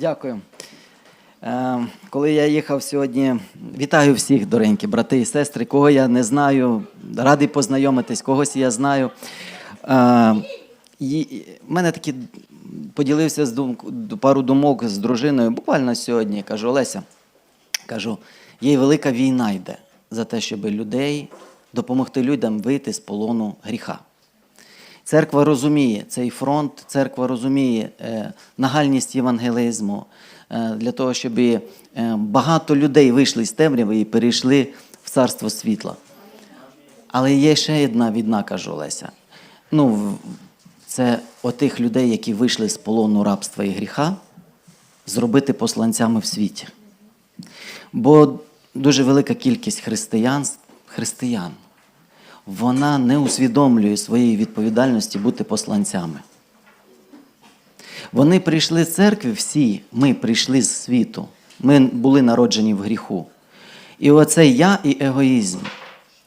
Дякую. Е, коли я їхав сьогодні, вітаю всіх, доренькі брати і сестри, кого я не знаю, радий познайомитись, когось я знаю. Е, в мене такі поділився з думк, пару думок з дружиною буквально сьогодні. Кажу, Олеся, кажу, є велика війна йде за те, щоб людей допомогти людям вийти з полону гріха. Церква розуміє цей фронт, церква розуміє е, нагальність євангелізму е, для того, щоб е, багато людей вийшли з темряви і перейшли в царство світла. Але є ще одна відна, кажу Леся. Ну, це отих людей, які вийшли з полону рабства і гріха, зробити посланцями в світі. Бо дуже велика кількість християн, християн вона не усвідомлює своєї відповідальності бути посланцями. Вони прийшли з церкви, всі, ми прийшли з світу. Ми були народжені в гріху. І оце я і егоїзм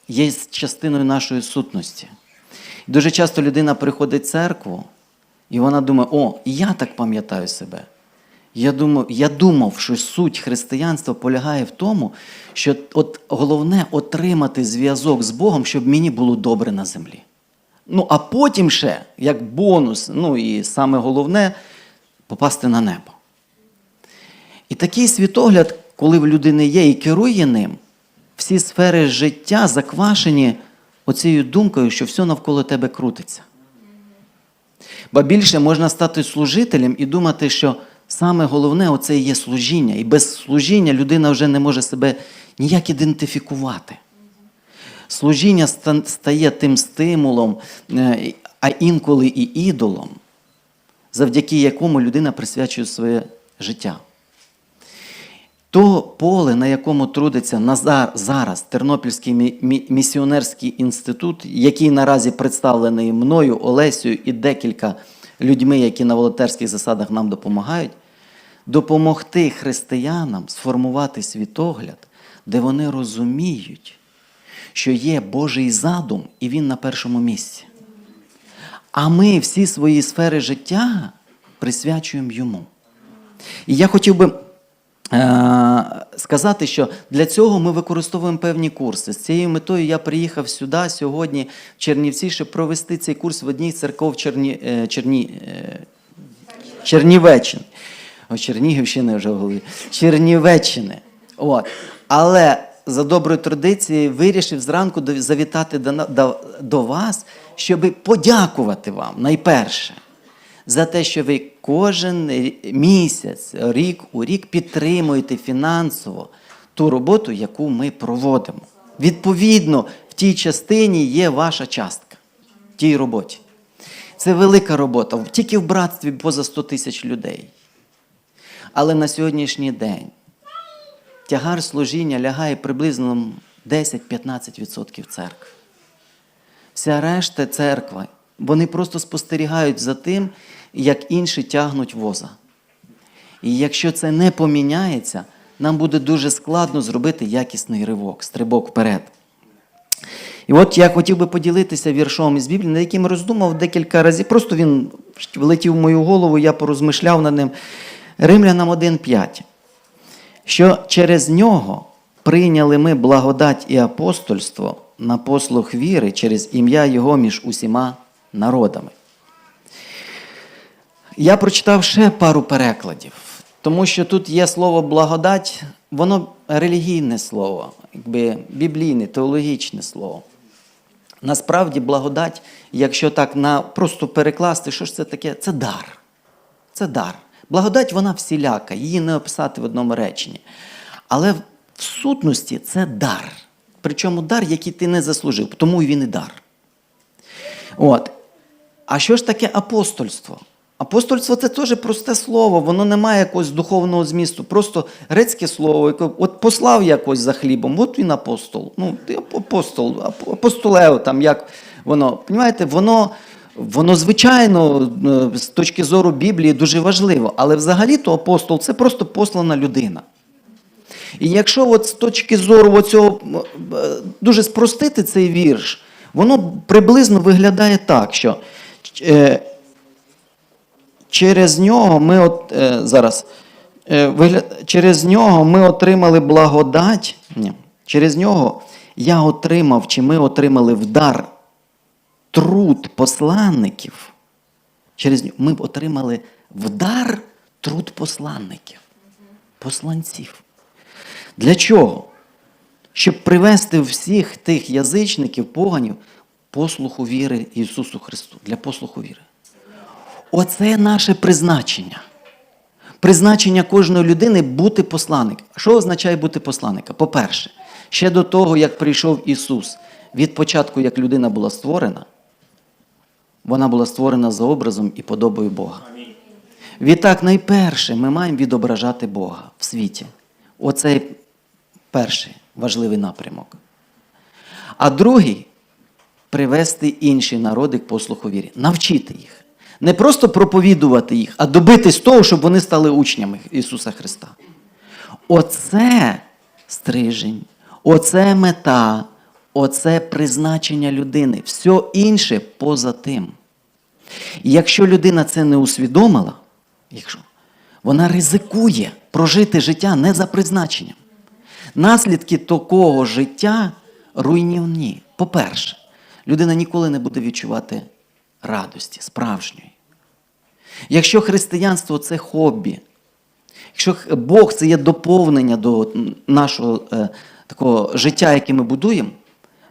є частиною нашої сутності. Дуже часто людина приходить в церкву, і вона думає, о, я так пам'ятаю себе. Я думав, я думав, що суть християнства полягає в тому, що от головне отримати зв'язок з Богом, щоб мені було добре на землі. Ну, а потім ще, як бонус, ну і саме головне попасти на небо. І такий світогляд, коли в людини є і керує ним, всі сфери життя заквашені оцією думкою, що все навколо тебе крутиться. Ба більше можна стати служителем і думати, що саме головне оце є служіння. І без служіння людина вже не може себе ніяк ідентифікувати. Служіння стає тим стимулом, е, а інколи і ідолом, завдяки якому людина присвячує своє життя. То поле, на якому трудиться Назар зараз Тернопільський мі- мі- місіонерський інститут, який наразі представлений мною, Олесею і декілька людьми, які на волонтерських засадах нам допомагають, допомогти християнам сформувати світогляд, де вони розуміють, що є Божий задум, і він на першому місці. А ми всі свої сфери життя присвячуємо йому. І я хотів би е, сказати, що для цього ми використовуємо певні курси. З цією метою я приїхав сюди сьогодні, в Чернівці, щоб провести цей курс в одній з церков Черні, е, Черні, е, Чернівеччини. О, Чернігівщини вже в. Чернівеччини. От. Але за доброю традицією вирішив зранку завітати до, до, до вас, щоб подякувати вам найперше за те, що ви кожен місяць, рік у рік підтримуєте фінансово ту роботу, яку ми проводимо. Відповідно, в тій частині є ваша частка в тій роботі. Це велика робота. Тільки в братстві поза 100 тисяч людей. Але на сьогоднішній день тягар служіння лягає приблизно 10-15% церкви. Вся решта церкви, вони просто спостерігають за тим, як інші тягнуть воза. І якщо це не поміняється, нам буде дуже складно зробити якісний ривок, стрибок вперед. І от я хотів би поділитися віршом із Біблії, над яким роздумав декілька разів. Просто він влетів в мою голову, я порозмишляв над ним. Римлянам 1,5. Що через нього прийняли ми благодать і апостольство на послуг віри через ім'я Його між усіма народами. Я прочитав ще пару перекладів, тому що тут є слово благодать, воно релігійне слово, якби біблійне, теологічне слово. Насправді, благодать, якщо так на просто перекласти, що ж це таке? Це дар. Це дар. Благодать вона всіляка, її не описати в одному реченні. Але в сутності це дар. Причому дар, який ти не заслужив, тому він і дар. От. А що ж таке апостольство? Апостольство це теж просте слово, воно не має якогось духовного змісту. Просто грецьке слово, яке от послав якось за хлібом, от він апостол. Ну, ти апостол, ап- апостолео, там як воно. Понімаєте, воно, воно звичайно, е, з точки зору Біблії, дуже важливо. Але взагалі-то апостол це просто послана людина. І якщо от з точки зору оцього, е, дуже спростити цей вірш, воно приблизно виглядає так, що е, через нього ми от е, зараз е, через нього ми отримали благодать. Ні, через нього я отримав, чи ми отримали в дар труд посланників. Через нього ми б отримали в дар труд посланників, посланців. Для чого? Щоб привести всіх тих язичників, поганів, послуху віри Ісусу Христу, для послуху віри. Оце наше призначення. Призначення кожної людини бути посланником. Що означає бути посланником? По-перше, ще до того, як прийшов Ісус, від початку, як людина була створена, вона була створена за образом і подобою Бога. Відтак, найперше, ми маємо відображати Бога в світі. Оце перший важливий напрямок. А другий привести інші народи к послуху вірі, навчити їх. Не просто проповідувати їх, а добитись того, щоб вони стали учнями Ісуса Христа. Оце стрижень, оце мета, оце призначення людини. Все інше поза тим. І якщо людина це не усвідомила, якщо вона ризикує прожити життя не за призначенням. Наслідки такого життя руйнівні. По-перше, людина ніколи не буде відчувати радості, справжньої. Якщо християнство це хобі, якщо Бог це є доповнення до нашого е, такого життя, яке ми будуємо,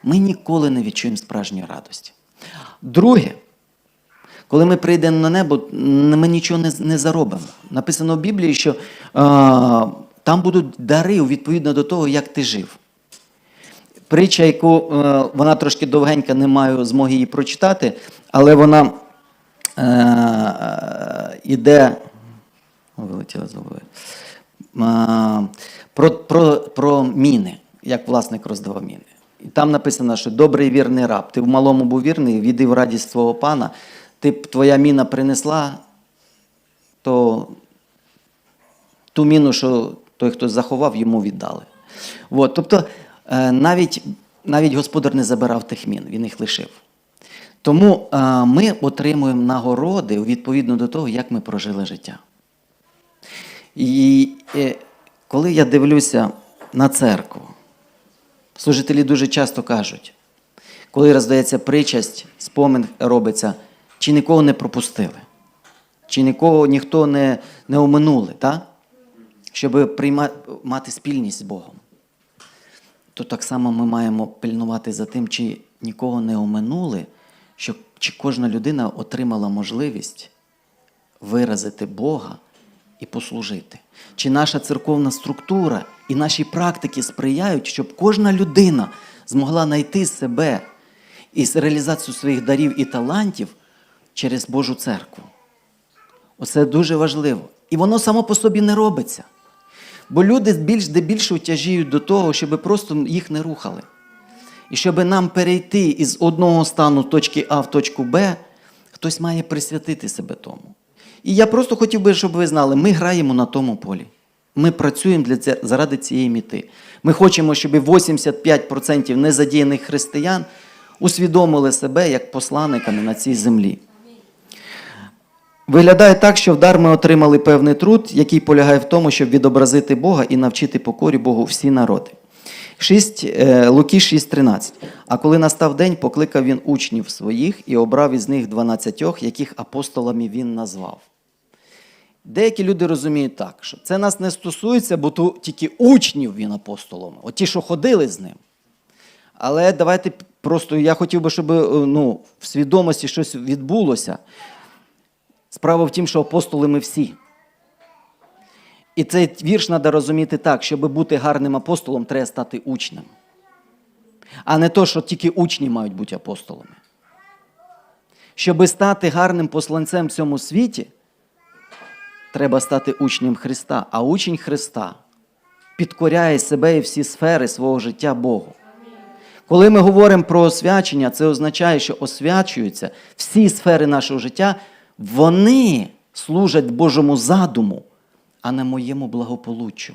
ми ніколи не відчуємо справжньої радості. Друге, коли ми прийдемо на небо, ми нічого не, не заробимо. Написано в Біблії, що е, там будуть дари відповідно до того, як ти жив. Притча, яку е, вона трошки довгенька, не маю змоги її прочитати, але вона е, е, іде. Вилетіла забула. Е, про, про, про міни, як власник роздавав міни. І там написано, що добрий вірний раб. Ти в малому був вірний, віди в радість свого пана. Ти б твоя міна принесла, то ту міну, що той, хто заховав, йому віддали. От, тобто е, навіть, навіть господар не забирав тих мін, він їх лишив. Тому е, ми отримуємо нагороди відповідно до того, як ми прожили життя. І е, коли я дивлюся на церкву, служителі дуже часто кажуть, коли роздається причасть, спомин робиться, чи нікого не пропустили, чи нікого ніхто не, не оминули, так? щоб прийма, мати спільність з Богом. То так само ми маємо пильнувати за тим, чи нікого не оминули, щоб чи кожна людина отримала можливість виразити Бога і послужити. Чи наша церковна структура і наші практики сприяють, щоб кожна людина змогла знайти себе і реалізацію своїх дарів і талантів через Божу церкву. Оце дуже важливо. І воно само по собі не робиться. Бо люди більш де більше тяжіють до того, щоб просто їх не рухали. І щоб нам перейти із одного стану точки А в точку Б, хтось має присвятити себе тому. І я просто хотів би, щоб ви знали, ми граємо на тому полі. Ми працюємо для ця, заради цієї міти. Ми хочемо, щоб 85% незадіяних християн усвідомили себе як посланниками на цій землі. Виглядає так, що в дар ми отримали певний труд, який полягає в тому, щоб відобразити Бога і навчити покорі Богу всі народи. 6, е, Луки 6,13. А коли настав день, покликав він учнів своїх і обрав із них 12, яких апостолами він назвав. Деякі люди розуміють так, що це нас не стосується, бо то тільки учнів він апостолами, от ті, що ходили з ним. Але давайте просто я хотів би, щоб е, ну, в свідомості щось відбулося. Справа в тім, що апостоли ми всі. І цей вірш треба розуміти так, щоб бути гарним апостолом, треба стати учнем. А не то, що тільки учні мають бути апостолами. Щоб стати гарним посланцем в цьому світі, треба стати учнем Христа. А учень Христа підкоряє себе і всі сфери свого життя Богу. Коли ми говоримо про освячення, це означає, що освячуються всі сфери нашого життя, вони служать Божому задуму, а не моєму благополуччю.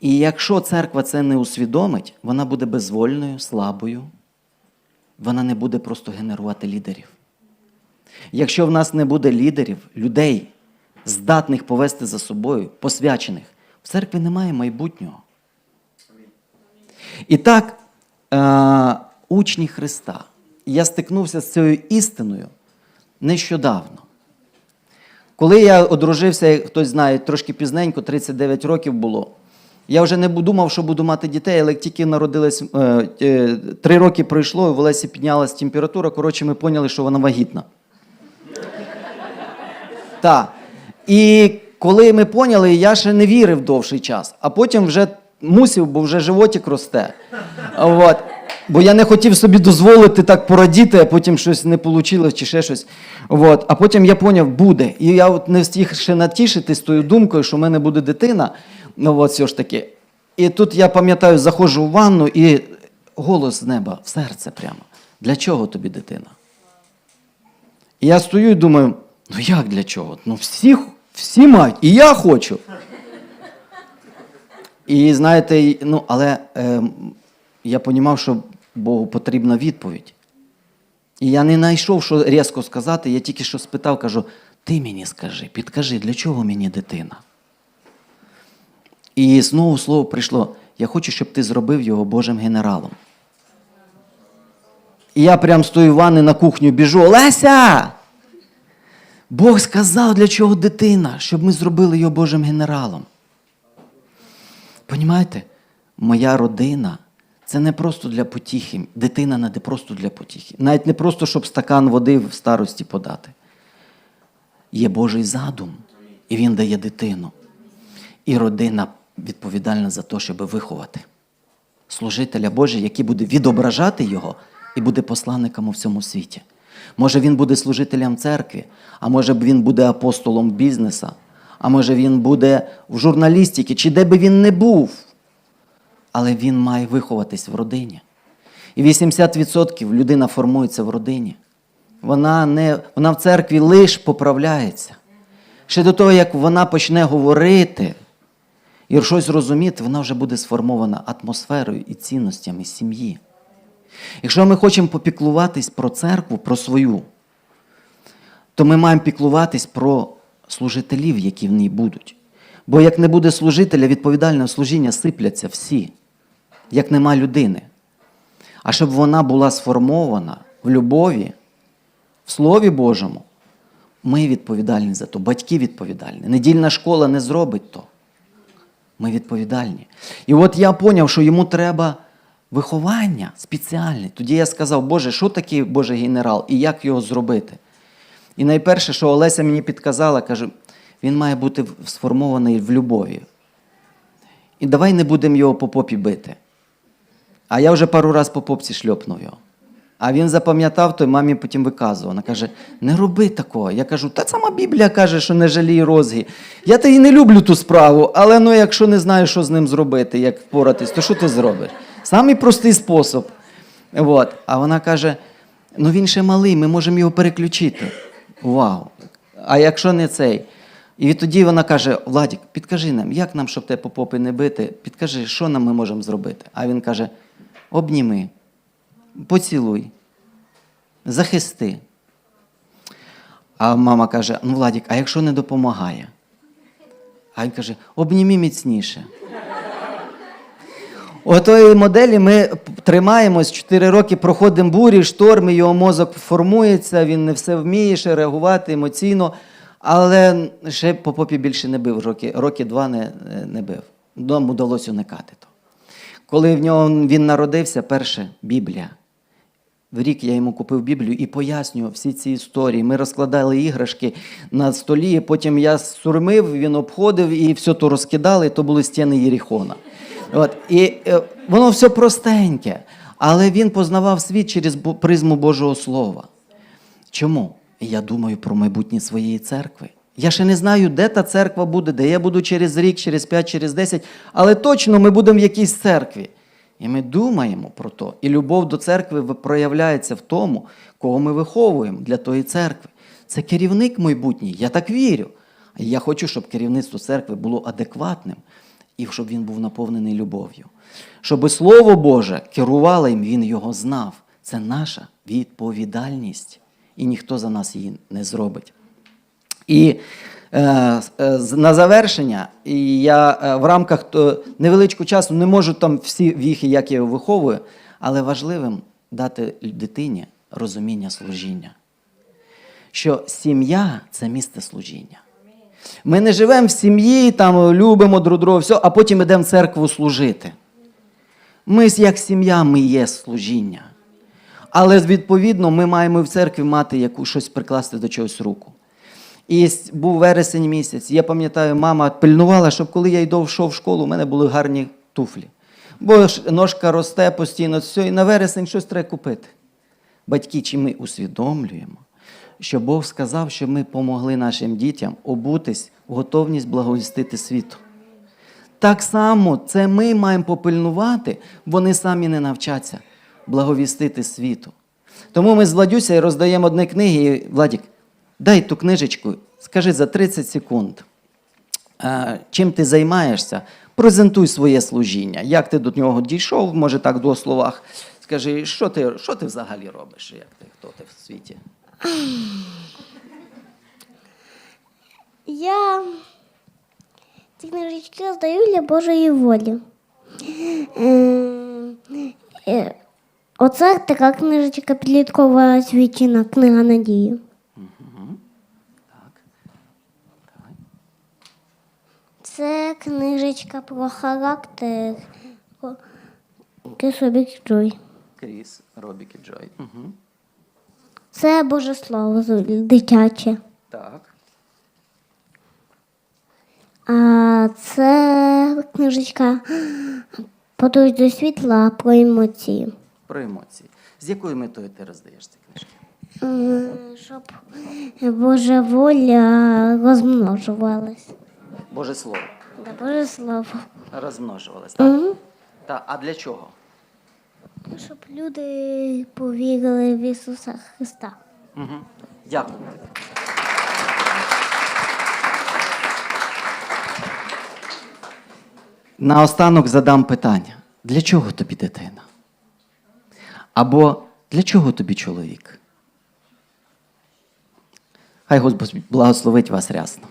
І якщо церква це не усвідомить, вона буде безвольною, слабою, вона не буде просто генерувати лідерів. Якщо в нас не буде лідерів, людей, здатних повести за собою, посвячених. В церкві немає майбутнього. І так, е, учні Христа. Я стикнувся з цією істиною нещодавно. Коли я одружився, як хтось знає, трошки пізненько, 39 років було. Я вже не думав, що буду мати дітей, але як тільки народились, е, е, три роки пройшло, в Олесі піднялась температура. Коротше, ми поняли, що вона вагітна. Так. І коли ми поняли, я ще не вірив довший час, а потім вже мусив, бо вже животик росте. От. Бо я не хотів собі дозволити так порадіти, а потім щось не вийшло чи ще щось. От. А потім я поняв, буде. І я от не встиг ще натішитись тою думкою, що в мене буде дитина. Ну, от все ж таки. І тут я пам'ятаю, заходжу в ванну і голос з неба в серце прямо. Для чого тобі дитина? І я стою і думаю, ну як для чого? Ну всі, всі мають, і я хочу. І знаєте, ну, але е, я розумів, що Богу потрібна відповідь. І я не знайшов, що різко сказати, я тільки що спитав, кажу, ти мені скажи, підкажи, для чого мені дитина? І знову слово прийшло: я хочу, щоб ти зробив його Божим генералом. І я прям стою в ванни на кухню, біжу. Олеся! Бог сказав, для чого дитина, щоб ми зробили його Божим генералом. Понімаєте? Моя родина це не просто для потіхи. Дитина не просто для потіхи. Навіть не просто, щоб стакан води в старості подати. Є Божий задум, і він дає дитину. І родина відповідальна за те, щоб виховати служителя Божий, який буде відображати його і буде посланником у всьому світі. Може, він буде служителем церкви, а може він буде апостолом бізнеса, а може він буде в журналістиці, чи де би він не був. Але він має виховатись в родині. І 80% людина формується в родині. Вона, не, вона в церкві лише поправляється. Ще до того, як вона почне говорити і щось розуміти, вона вже буде сформована атмосферою і цінностями сім'ї. Якщо ми хочемо попіклуватись про церкву, про свою, то ми маємо піклуватись про служителів, які в ній будуть. Бо як не буде служителя, відповідального служіння сипляться всі, як нема людини. А щоб вона була сформована в любові, в Слові Божому, ми відповідальні за то, батьки відповідальні. Недільна школа не зробить то. Ми відповідальні. І от я зрозумів, що йому треба виховання спеціальне. Тоді я сказав, Боже, що таке Божий генерал і як його зробити? І найперше, що Олеся мені підказала, каже, він має бути сформований в любові. І давай не будемо його по попі бити. А я вже пару раз по попці шльопнув його. А він запам'ятав, то й мамі потім виказував. Вона каже: не роби такого. Я кажу, та сама Біблія каже, що не жалій розги. Я та й не люблю ту справу, але ну, якщо не знаєш, що з ним зробити, як впоратись, то що ти зробиш? Самий простий спосіб. От. А вона каже: ну він ще малий, ми можемо його переключити. Вау! А якщо не цей? І відтоді вона каже: Владік, підкажи нам, як нам, щоб тебе по попи не бити, підкажи, що нам ми можемо зробити. А він каже: обніми, поцілуй, захисти. А мама каже: ну, Владік, а якщо не допомагає? А він каже: обніми міцніше. Отої моделі ми тримаємось 4 роки, проходимо бурі, шторми, його мозок формується, він не все вміє ще реагувати емоційно, але ще по попі більше не бив, роки, роки два не, не бив. Нам вдалося уникати. Коли в нього він народився, перше Біблія. В рік я йому купив Біблію і пояснював всі ці історії. Ми розкладали іграшки на столі, потім я сурмив, він обходив і все то розкидали, то були стіни Єріхона. От. І е, воно все простеньке, але він познавав світ через призму Божого Слова. Чому? Я думаю про майбутнє своєї церкви. Я ще не знаю, де та церква буде, де я буду через рік, через п'ять, через десять, але точно ми будемо в якійсь церкві. І ми думаємо про то. І любов до церкви проявляється в тому, кого ми виховуємо для тої церкви. Це керівник майбутній, я так вірю. Я хочу, щоб керівництво церкви було адекватним і щоб він був наповнений любов'ю. Щоб Слово Боже керувало їм, він його знав. Це наша відповідальність. І ніхто за нас її не зробить. І Е, е, На завершення, і я е, в рамках невеличкого часу не можу там всі віхи, як я його виховую, але важливим дати дитині розуміння служіння. Що сім'я це місце служіння. Ми не живемо в сім'ї, там любимо друг друга, все, а потім йдемо в церкву служити. Ми як сім'я, ми є служіння. Але відповідно ми маємо в церкві мати яку щось прикласти до чогось руку. І був вересень місяць. Я пам'ятаю, мама пильнувала, щоб коли я йду в школу, у мене були гарні туфлі. Бо ножка росте постійно, все, і на вересень щось треба купити. Батьки, чи ми усвідомлюємо, що Бог сказав, що ми помогли нашим дітям обутись в готовність благовістити світу. Так само це ми маємо попильнувати, вони самі не навчаться благовістити світу. Тому ми з Владюся роздаємо одні книги. І, Владік, дай ту книжечку, скажи за 30 секунд, е, чим ти займаєшся, презентуй своє служіння. Як ти до нього дійшов, може так двох словах. Скажи, що ти, що ти взагалі робиш? Як ти, хто ти в світі? Я ці книжечки здаю для Божої волі. Е, е, Оце така книжечка підліткова свідчина, книга надії. Так. Давай. Це книжечка про характер Кисобік Джой. Кріс, Робік і Джой. Угу. Це Боже Слово дитяче. Так. А це книжечка Подорож до світла про емоції. Про емоції. З якою метою ти роздаєш ці книжки? Щоб Божа воля розмножувалась. Боже Слово. Да, Боже Слово. Розмножувалось, так? Мгм. Та, а для чого? Щоб люди повірили в Ісуса Христа. Угу. Дякую. Наостанок задам питання: для чого тобі дитина? Або для чого тобі чоловік? Хай Господь благословить вас рясно.